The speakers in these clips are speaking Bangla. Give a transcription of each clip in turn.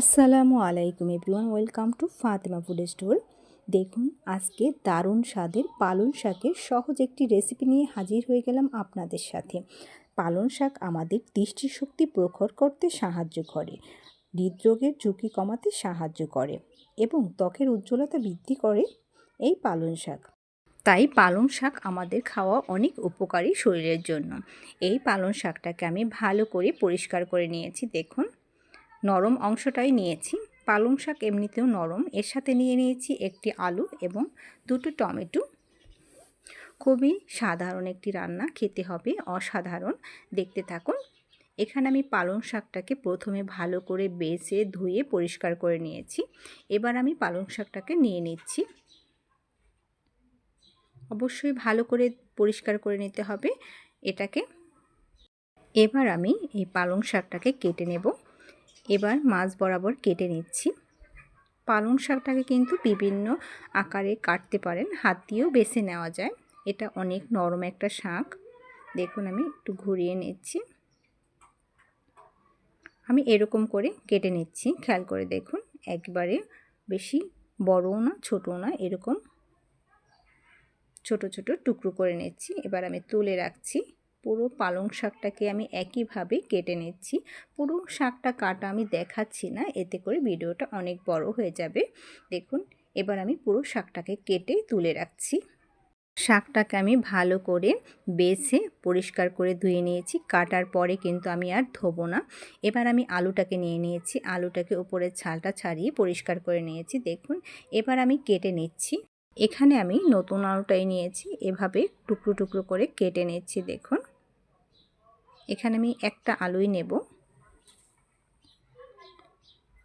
আসসালামু আলাইকুম everyone, welcome to Fatema food store. দেখুন, আজকে দারুণ স্বাদের পালং শাকের সহজ একটি রেসিপি নিয়ে হাজির হয়ে গেলাম আপনাদের সাথে। পালং শাক আমাদের দৃষ্টিশক্তি প্রখর করতে সাহায্য করে, হৃদরোগের ঝুঁকি কমাতে সাহায্য করে এবং ত্বকের উজ্জ্বলতা বৃদ্ধি করে এই পালং শাক। তাই পালং শাক আমাদের খাওয়া অনেক উপকারী শরীরের জন্য। এই পালং শাকটাকে আমি ভালো করে পরিষ্কার করে নিয়েছি, দেখুন। নরম অংশটাই নিয়েছি। পালং শাক এমনিতেও নরম। এর সাথে নিয়ে নিয়েছি একটি আলু এবং দুটো টমেটো। খুবই সাধারণ একটি রান্না, খেতে হবে অসাধারণ। দেখতে থাকুন, এখানে আমি পালং শাকটাকে প্রথমে ভালো করে বেছে ধুয়ে পরিষ্কার করে নিয়েছি। এবার আমি পালং শাকটাকে নিয়ে নিচ্ছি। অবশ্যই ভালো করে পরিষ্কার করে নিতে হবে এটাকে। এবার আমি এই পালং শাকটাকে কেটে নেব। এবার মাছ বরাবর কেটে নিচ্ছি। পালং শাকটাকে কিন্তু বিভিন্ন আকারে কাটতে পারেন, হাত দিয়েও বেছে নেওয়া যায়। এটা অনেক নরম একটা শাক। দেখুন, আমি একটু ঘুরিয়ে নিচ্ছি। আমি এরকম করে কেটে নিচ্ছি। খেয়াল করে দেখুন, একবারে বেশি বড়ও না, ছোটও না, এরকম ছোট ছোট টুকরো করে নিচ্ছি। এবার আমি তুলে রাখছি। পুরো পালং শাকটাকে আমি একইভাবে কেটে নিচ্ছি। পুরো শাকটা কাটা আমি দেখাচ্ছি না, এতে করে ভিডিওটা অনেক বড় হয়ে যাবে। দেখুন, এবার আমি পুরো শাকটাকে কেটে তুলে রাখছি। শাকটাকে আমি ভালো করে বেছে, পরিষ্কার করে ধুয়ে নিয়েছি। কাটার পরে কিন্তু আমি আর ধোবো না। এবার আমি আলুটাকে নিয়ে নিয়েছি। আলুটাকে উপরের ছালটা ছাড়িয়ে পরিষ্কার করে নিয়েছি। দেখুন, এবার আমি কেটে নিচ্ছি। এখানে আমি নতুন আলুটাই নিয়েছি। এভাবে টুকরো টুকরো করে কেটে নিচ্ছি। দেখুন এখানে আমি একটা আলুই নেব।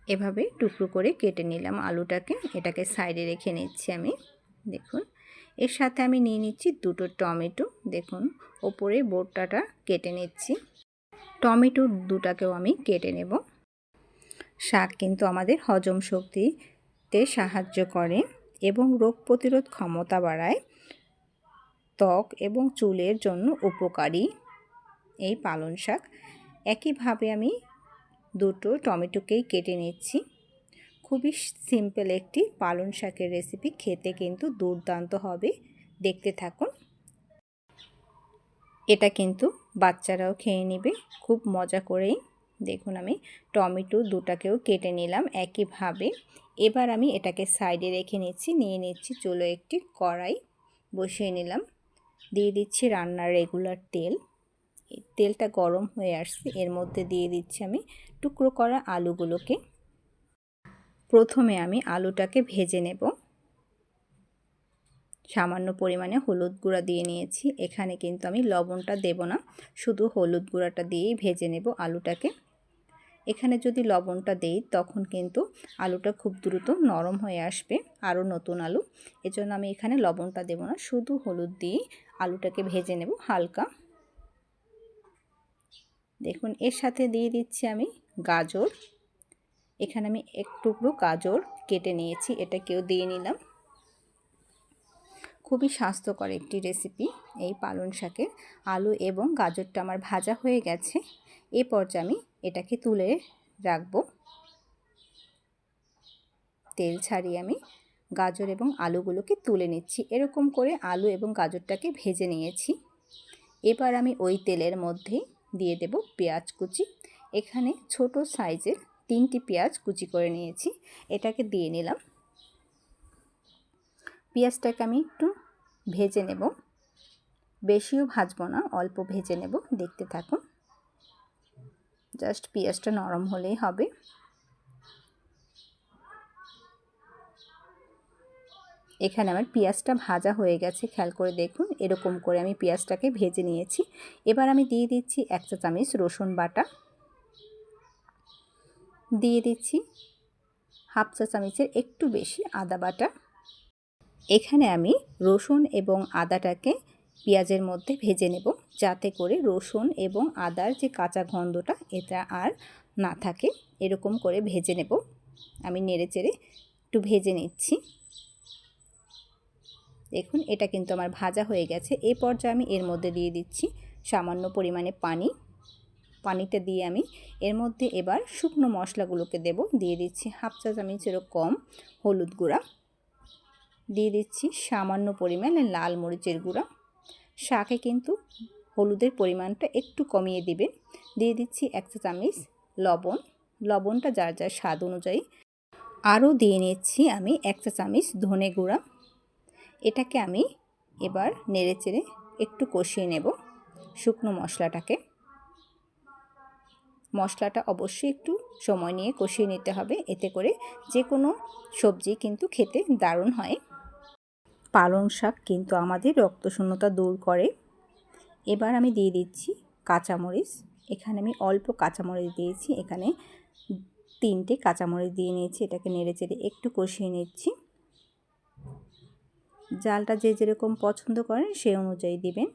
এভাবে টুকরো করে কেটে নিলাম আলুটাকে। এটাকে সাইডে রেখে নিচ্ছি আমি। দেখুন, এর সাথে আমি নিয়ে নিচ্ছি দুটো টমেটো। দেখুন, ওপরে বোটটাটা কেটে নিচ্ছি। টমেটো দুটাকেও আমি কেটে নেব। শাক কিন্তু আমাদের হজম শক্তিতে সাহায্য করে এবং রোগ প্রতিরোধ ক্ষমতা বাড়ায়। ত্বক এবং চুলের জন্য উপকারী। এই পালং শাক। একইভাবে আমি দুটো টমেটোকেই কেটে নিচ্ছি। খুবই সিম্পল একটি পালং শাকের রেসিপি। খেতে কিন্তু দুর্দান্ত হবে। দেখতে থাকুন। এটা কিন্তু বাচ্চারাও খেয়ে নেবে। খুব মজা করেই। দেখুন আমি টমেটো দুটাকেও কেটে নিলাম একইভাবে। এবার আমি এটাকে সাইডে রেখে নিচ্ছি। নিয়ে নিচ্ছি চলো একটি কড়াই। বসিয়ে নিলাম। দিয়ে দিচ্ছি রান্নার রেগুলার তেল। তেলটা গরম হয়ে আসছে। এর মধ্যে দিয়ে দিচ্ছি আমি টুকরো করা আলুগুলোকে। প্রথমে আমি আলুটাকে ভেজে নেব। সামান্য পরিমাণে হলুদ গুঁড়া দিয়ে নিয়েছি। এখানে কিন্তু আমি লবণটা দেব না, শুধু হলুদ গুঁড়াটা দিয়েই ভেজে নেব আলুটাকে। এখানে যদি লবণটা দেই, তখন কিন্তু আলুটা খুব দ্রুত নরম হয়ে আসবে, আরও নতুন আলু। এজন্য আমি এখানে লবণটা দেব না, শুধু হলুদ দিয়ে আলুটাকে ভেজে নেব হালকা। দেখুন, এর সাথে দিয়ে দিচ্ছি আমি গাজর। এখানে আমি এক টুকরো গাজর কেটে নিয়েছি, এটা কেউ দিয়ে নিলাম। খুবই স্বাস্থ্যকর একটি রেসিপি এই পালং শাকের আলু এবং গাজরটা আমার ভাজা হয়ে গেছে। এ পর্যায়ে আমি এটাকে তুলে রাখব। তেল ছাড়িয়ে আমি গাজর এবং আলুগুলোকে তুলে নিচ্ছি। এরকম করে আলু এবং গাজরটাকে ভেজে নিয়েছি। এবার আমি ওই তেলের মধ্যেই দিয়ে দেব পেঁয়াজ কুচি। এখানে ছোট সাইজের তিনটি পেঁয়াজ কুচি করে নিয়েছি। এটাকে দিয়ে নিলাম। পেঁয়াজটাকে আমি একটু ভেজে নেব। বেশিও ভাজবো না, অল্প ভেজে নেব। দেখতে থাকুন। জাস্ট পেঁয়াজটা নরম হলেই হবে। এখানে আমার পেঁয়াজটা ভাজা হয়ে গেছে, খেয়াল করে দেখুন, এরকম করে আমি পেঁয়াজটাকে ভেজে নিয়েছি। এবার আমি দিয়ে দিচ্ছি এক চা চামচ রসুন বাটা। দিয়ে দিচ্ছি হাফ চা চামচের একটু বেশি আদা বাটা। এখানে আমি রসুন এবং আদাটাকে পেঁয়াজের মধ্যে ভেজে নেব, যাতে করে রসুন এবং আদার যে কাঁচা গন্ধটা, এটা আর না থাকে। এরকম করে ভেজে নেব। আমি নেড়ে চেড়ে একটু ভেজে নিচ্ছি। দেখুন, এটা কিন্তু আমার ভাজা হয়ে গেছে। এই পর্যায়ে আমি এর মধ্যে দিয়ে দিচ্ছি সামান্য পরিমাণে পানি। পানিটা দিয়ে আমি এর মধ্যে এবার শুকনো মশলাগুলোকে দেব। দিয়ে দিচ্ছি হাফ চা চামচেরও কম হলুদ গুঁড়া। দিয়ে দিচ্ছি সামান্য পরিমাণে লাল মরিচের গুঁড়া। শাকে কিন্তু হলুদের পরিমাণটা একটু কমিয়ে দিবেন। দিয়ে দিচ্ছি এক চা চামচ লবণ। লবণটা যার যার স্বাদ অনুযায়ী। আরও দিয়ে নিচ্ছি আমি এক চা চামচ ধনে গুঁড়া। এটাকে আমি এবার নেড়ে চেড়ে একটু কষিয়ে নেব শুকনো মশলাটাকে। মশলাটা অবশ্যই একটু সময় নিয়ে কষিয়ে নিতে হবে, এতে করে যে কোনো সবজি কিন্তু খেতে দারুণ হয়। পালং শাক কিন্তু আমাদের রক্তশূন্যতা দূর করে। এবার আমি দিয়ে দিচ্ছি কাঁচামরিচ। এখানে আমি অল্প কাঁচামরিচ দিয়েছি, এখানে তিনটে কাঁচামরিচ দিয়ে নিয়েছি, এটাকে নেড়ে চেড়ে একটু কষিয়ে নিচ্ছি। জালটা যে যেরকম পছন্দ করেন সেই অনুযায়ী দিবেন।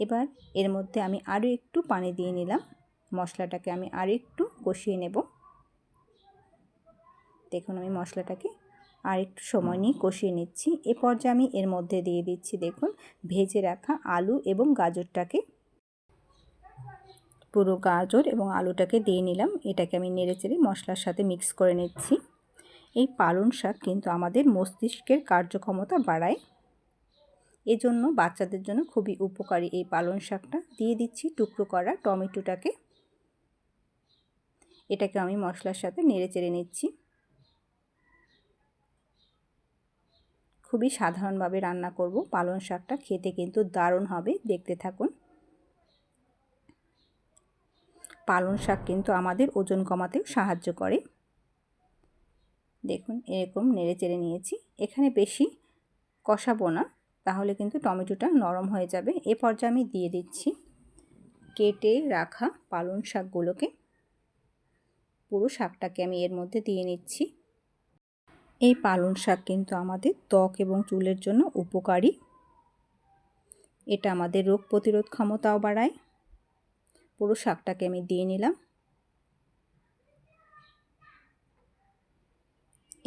এবার এর মধ্যে আমি আরও একটু পানি দিয়ে নিলাম। মশলাটাকে আমি আর একটু কষিয়ে নেব। দেখুন, আমি মশলাটাকে আর একটু সময় নিয়ে কষিয়ে নিচ্ছি। এ পর্যায়ে আমি এর মধ্যে দিয়ে দিচ্ছি, দেখুন, ভেজে রাখা আলু এবং গাজরটাকে। পুরো গাজর এবং আলুটাকে দিয়ে নিলাম। এটাকে আমি নেড়ে চেড়ে মশলার সাথে মিক্স করে নিচ্ছি। এই পালং শাক কিন্তু আমাদের মস্তিষ্কের কার্যক্ষমতা বাড়ায়। এজন্য বাচ্চাদের জন্য খুবই উপকারী এই পালং শাকটা। দিয়ে দিচ্ছি টুকরো করা টমেটোটাকে। এটাকে আমি মশলার সাথে নেড়ে চেড়ে নিচ্ছি। খুবই সাধারণভাবে রান্না করব। পালং শাকটা খেতে কিন্তু দারুণ হবে, দেখতে থাকুন। পালং শাক কিন্তু আমাদের ওজন কমাতেও সাহায্য করে। দেখুন, এরকম নেড়ে চেড়ে নিয়েছি। এখানে বেশি কষাবো না, তাহলে কিন্তু টমেটোটা নরম হয়ে যাবে। এ পর্যায়ে আমি দিয়ে দিচ্ছি কেটে রাখা পালং শাকগুলোকে। পুরো শাকটাকে আমি এর মধ্যে দিয়ে নিচ্ছি। এই পালং শাক কিন্তু আমাদের ত্বক এবং চুলের জন্য উপকারী। এটা আমাদের রোগ প্রতিরোধ ক্ষমতাও বাড়ায়। পুরো শাকটাকে আমি দিয়ে নিলাম।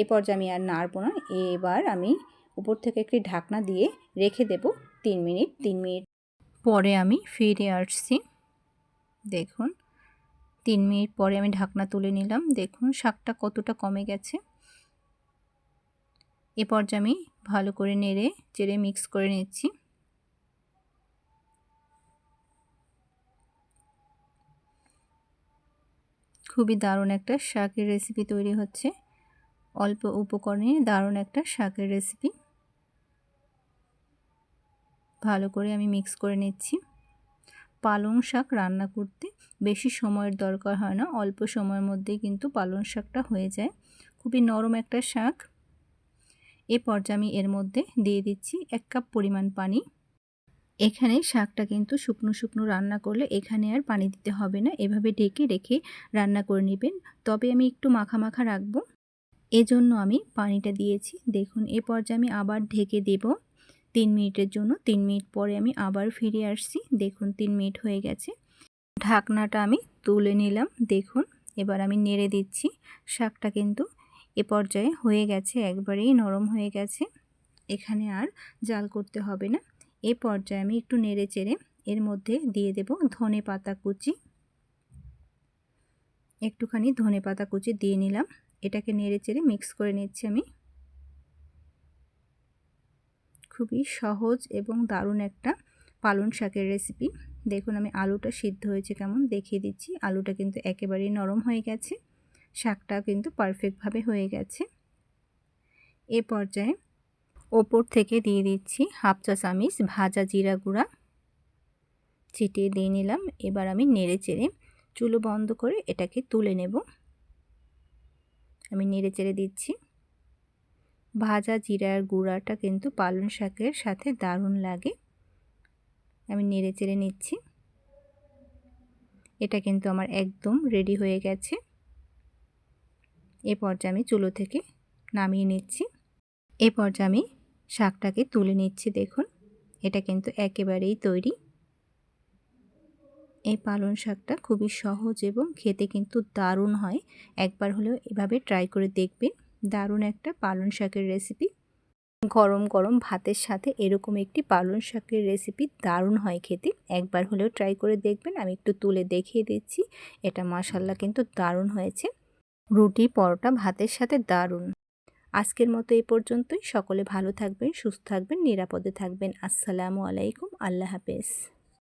এ পর্যায়ে আমি আর নাড়ব না। এবার আমি উপর থেকে একটি ঢাকনা দিয়ে রেখে দেব তিন মিনিট তিন মিনিট পরে আমি ফিরে আসছি। দেখুন, তিন মিনিট পরে আমি ঢাকনা তুলে নিলাম। দেখুন, শাকটা কতটা কমে গেছে। এ পর্যায়ে আমি ভালো করে নেড়ে চেড়ে মিক্স করে নিচ্ছি। খুবই দারুণ একটা শাকের রেসিপি তৈরি হচ্ছে। অল্প উপকরণে দারুণ একটা শাকের রেসিপি ভালো করে আমি মিক্স করে নিচ্ছি। পালং শাক রান্না করতে বেশি সময়ের দরকার হয় না, অল্প সময়ের মধ্যেই কিন্তু পালং শাকটা হয়ে যায়। খুবই নরম একটা শাক। এ পর্যায়ে আমি এর মধ্যে দিয়ে দিচ্ছি এক কাপ পরিমাণ পানি। এখানে শাকটা কিন্তু শুকনো শুকনো রান্না করলে এখানে আর পানি দিতে হবে না, এভাবে ঢেকে রেখে রান্না করে নেবেন। তবে আমি একটু মাখা মাখা রাখব। এজন্য আমি পানিটা দিয়েছি। দেখুন, এ পর্যায়ে আমি আবার ঢেকে দেব। তিন মিনিটের জন্য, তিন মিনিট পরে আমি আবার ফিরে আসছি। দেখুন, তিন মিনিট হয়ে গেছে। ঢাকনাটা আমি তুলে নিলাম। দেখুন, এবার আমি নেড়ে দিচ্ছি। শাকটা কিন্তু এ পর্যায়ে হয়ে গেছে, একবারেই নরম হয়ে গেছে। এখানে আর জাল করতে হবে না। এ পর্যায়ে আমি একটু নেড়ে চেড়ে এর মধ্যে দিয়ে দেব ধনে পাতা কুচি। একটুখানি ধনে পাতা কুচি দিয়ে নিলাম। এটাকে নেড়ে চেড়ে মিক্স করে নিচ্ছি আমি। খুবই সহজ এবং দারুণ একটা পালং শাকের রেসিপি দেখুন আমি আলুটা সিদ্ধ হয়েছে কেমন, দেখিয়ে দিচ্ছি। আলুটা কিন্তু একেবারেই নরম হয়ে গেছে। শাকটা কিন্তু পারফেক্টভাবে হয়ে গেছে। এ পর্যায়ে ওপর থেকে দিয়ে দিচ্ছি হাফ চা চামিচ ভাজা জিরা গুঁড়া। ছিটিয়ে দিয়ে নিলাম। এবার আমি নেড়ে চেড়ে চুলো বন্ধ করে এটাকে তুলে নেব। আমি নেড়ে চেড়ে দিচ্ছি। ভাজা জিরার গুঁড়াটা কিন্তু পালং শাকের সাথে দারুণ লাগে। আমি নেড়ে চেড়ে নিচ্ছি। এটা কিন্তু আমার একদম রেডি হয়ে গেছে। এ পর্যায়ে আমি চুলো থেকে নামিয়ে নিচ্ছি। এ পর্যায়ে আমি শাকটাকে তুলে নিচ্ছি, দেখুন। এটা কিন্তু একেবারেই তৈরি। এই পালং শাকটা খুবই সহজ এবং খেতে কিন্তু দারুণ হয়। একবার হলেও এভাবে ট্রাই করে দেখবেন। দারুণ একটা পালং শাকের রেসিপি গরম গরম ভাতের সাথে এরকম একটি পালং শাকের রেসিপি দারুণ হয় খেতে। একবার হলেও ট্রাই করে দেখবেন। আমি একটু তুলে দেখিয়ে দিচ্ছি। এটা মাসাল্লা কিন্তু দারুণ হয়েছে। রুটি, পরোটা ভাতের সাথে দারুণ। আজকের মতো এই পর্যন্তই। সকলে ভালো থাকবেন, সুস্থ থাকবেন, নিরাপদে থাকবেন। আসসালামু আলাইকুম। আল্লাহ হাফেজ।